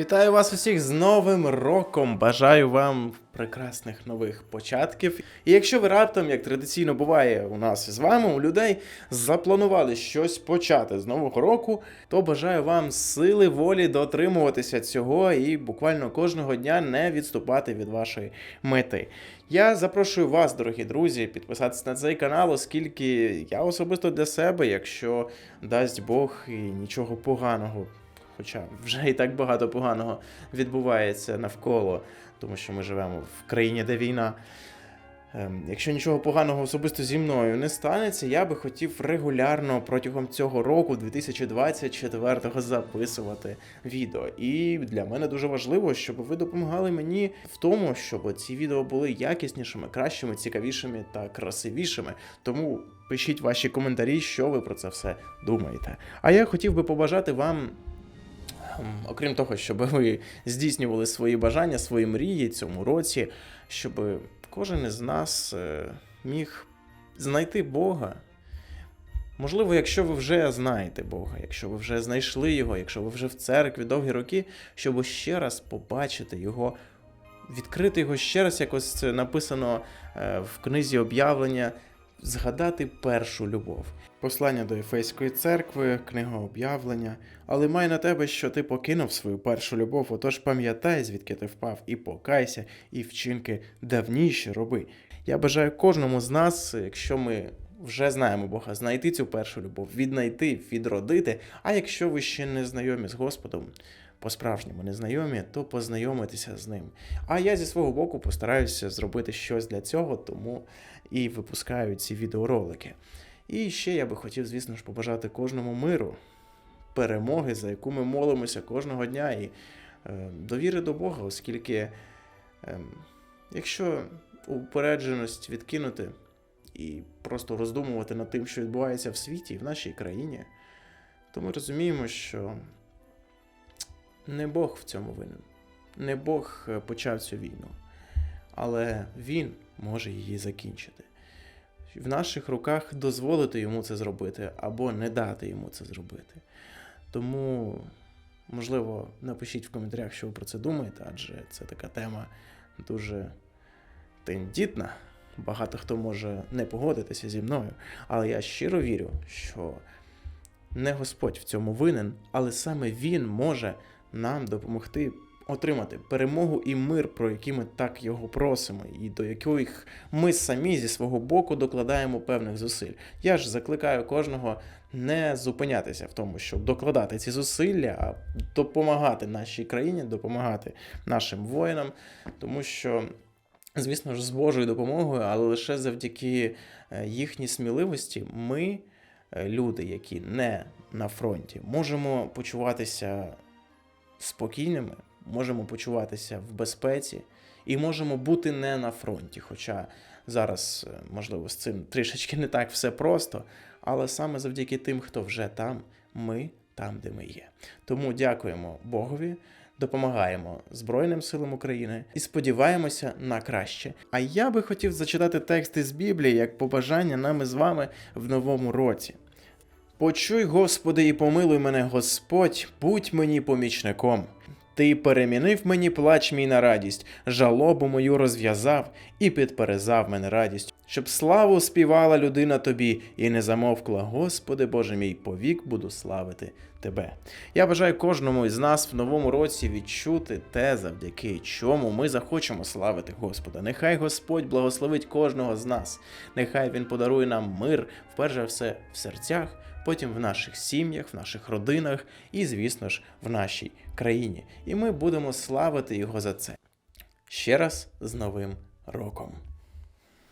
Вітаю вас усіх з Новим роком! Бажаю вам прекрасних нових початків. І якщо ви раптом, як традиційно буває у нас з вами, у людей, запланували щось почати з нового року, то бажаю вам сили волі дотримуватися цього і буквально кожного дня не відступати від вашої мети. Я запрошую вас, дорогі друзі, підписатися на цей канал, оскільки я особисто для себе, якщо дасть Бог і нічого поганого хоча вже і так багато поганого відбувається навколо, тому що ми живемо в країні, де війна. Ем, Якщо нічого поганого особисто зі мною не станеться, я би хотів регулярно протягом цього року, 2024-го, записувати відео. І для мене дуже важливо, щоб ви допомагали мені в тому, щоб ці відео були якіснішими, кращими, цікавішими та красивішими. Тому пишіть ваші коментарі, що ви про це все думаєте. А я хотів би побажати вам Окрім того, щоб ви здійснювали свої бажання, свої мрії цьому році, щоб кожен із нас е, міг знайти Бога. Можливо, якщо ви вже знаєте Бога, якщо ви вже знайшли Його, якщо ви вже в церкві довгі роки, щоб ще раз побачити Його, відкрити його ще раз, якось це написано е, в книзі об'явлення, згадати першу любов. Послання до Ефеської церкви, книга об'явлення, але май на тебе, що ти покинув свою першу любов, отож пам'ятай, звідки ти впав, і покайся, і вчинки давніші роби. Я бажаю кожному з нас, якщо ми вже знаємо Бога, знайти цю першу любов, віднайти, відродити. А якщо ви ще не знайомі з Господом, по-справжньому не знайомі, то познайомитися з ним. А я зі свого боку постараюся зробити щось для цього, тому і випускаю ці відеоролики. І ще я би хотів, звісно ж, побажати кожному миру, перемоги, за яку ми молимося кожного дня, і е, довіри до Бога, оскільки, е, якщо упередженість відкинути і просто роздумувати над тим, що відбувається в світі і в нашій країні, то ми розуміємо, що не Бог в цьому винен, не Бог е, почав цю війну, але Він може її закінчити в наших руках дозволити йому це зробити або не дати йому це зробити. Тому, можливо, напишіть в коментарях, що ви про це думаєте, адже це така тема дуже тендітна. Багато хто може не погодитися зі мною, але я щиро вірю, що не Господь в цьому винен, але саме Він може нам допомогти отримати перемогу і мир, про які ми так його просимо, і до яких ми самі зі свого боку докладаємо певних зусиль. Я ж закликаю кожного не зупинятися в тому, щоб докладати ці зусилля, а допомагати нашій країні, допомагати нашим воїнам, тому що. Звісно ж, з Божою допомогою, але лише завдяки е, їхній сміливості ми, е, люди, які не на фронті, можемо почуватися спокійними, можемо почуватися в безпеці і можемо бути не на фронті. Хоча зараз, е, можливо, з цим трішечки не так все просто, але саме завдяки тим, хто вже там, ми там, де ми є. Тому дякуємо Богові. Допомагаємо Збройним силам України і сподіваємося на краще. А я би хотів зачитати тексти з Біблії як побажання нами з вами в новому році. Почуй, Господи, і помилуй мене, Господь, будь мені помічником. Ти перемінив мені плач мій на радість, жалобу мою розв'язав і підперезав мене радість, щоб славу співала людина тобі і не замовкла, Господи Боже мій, повік буду славити Тебе. Я бажаю кожному із нас в новому році відчути те, завдяки чому ми захочемо славити Господа. Нехай Господь благословить кожного з нас, нехай Він подарує нам мир, вперше все в серцях потім в наших сім'ях, в наших родинах і, звісно ж, в нашій країні. І ми будемо славити його за це. Ще раз з Новим роком!